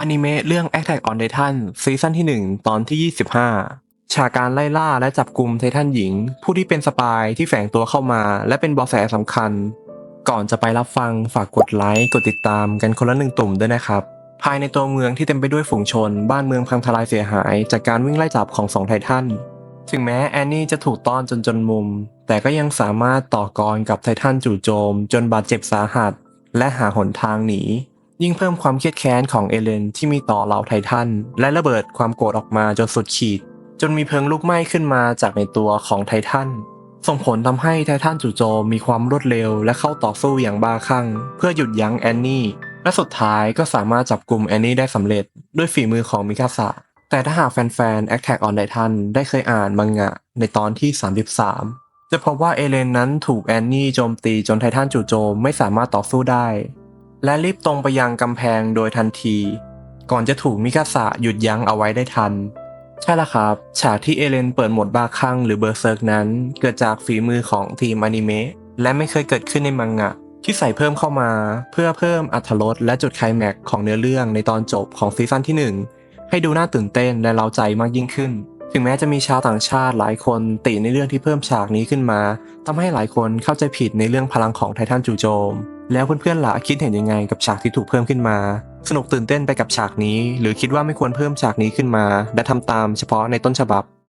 อนิเมะเรื่อง Attack on Titan ซีซั่นที่ 1 ตอนที่ 25 ฉากการไล่ล่าและจับกลุ่มไททันหญิง ผู้ที่เป็นสปายที่แฝงตัวเข้ามา และเป็นเบาะแสสำคัญ ก่อนจะไปรับฟังฝากกดไลค์กดติดตามกันคนละหนึ่งตุ่มด้วยนะครับ ภายในตัวเมืองที่เต็มไปด้วยฝูงชน บ้านเมืองพังทลายเสียหาย จากการวิ่งไล่จับของสองไททันถึงแม้แอนนี่จะถูกต้อนจนจนมุม แต่ก็ยังสามารถต่อกรกับไททันจู่โจม จนบาดเจ็บสาหัส และหาหนทางหนี ยิ่งเพิ่มความเครียดแค้นของเอเลนที่มีต่อเหล่าไททันและระเบิดความโกรธออกมาจนสุดขีด จนมีเพลิงลุกไหม้ขึ้นมาจากในตัวของไททันส่งผลทำให้ไททันจู่โจมมีความรวดเร็วและเข้าต่อสู้อย่างบ้าคลั่ง เพื่อหยุดยั้งแอนนี่และสุดท้ายก็สามารถจับกลุ่มแอนนี่ได้สำเร็จด้วยฝีมือของมิคาสะแต่ถ้าหากแฟนๆ Attack on Titan ได้เคยอ่านมังงะในตอนที่ 33 จะพบว่าเอเลนนั้นถูกแอนนี่โจมตีจนไททันจู่โจมไม่สามารถต่อสู้ได้ และรีบตรงไปยังกำแพงโดยทันที ก่อนจะถูกมิคาสะหยุดยั้งเอาไว้ได้ทัน ใช่ละครับ ฉากที่เอเลนเปิดหมดบ้าคลั่งหรือเบอร์เซิร์กนั้น เกิดจากฝีมือของทีมอนิเมะและไม่เคยเกิดขึ้นในมังงะ ที่ใส่เพิ่มเข้ามา เพื่อเพิ่มอรรถรสและจุดไคลแม็กซ์ของเนื้อเรื่องในตอนจบของซีซั่นที่ 1 ให้ดูน่าตื่นเต้นและเร้าใจมากยิ่งขึ้น ถึงแม้จะมีชาวต่างชาติหลายคนติในเรื่องที่เพิ่มฉากนี้ขึ้นมาทำให้หลายคนเข้าใจผิดในเรื่องพลังของไททันจู่โจม แล้วเพื่อนๆล่ะคิดเห็นยังไงกับฉากที่ถูกเพิ่มขึ้นมา สนุกตื่นเต้นไปกับฉากนี้ หรือคิดว่าไม่ควรเพิ่มฉากนี้ขึ้นมา และทำตามเฉพาะในต้นฉบับ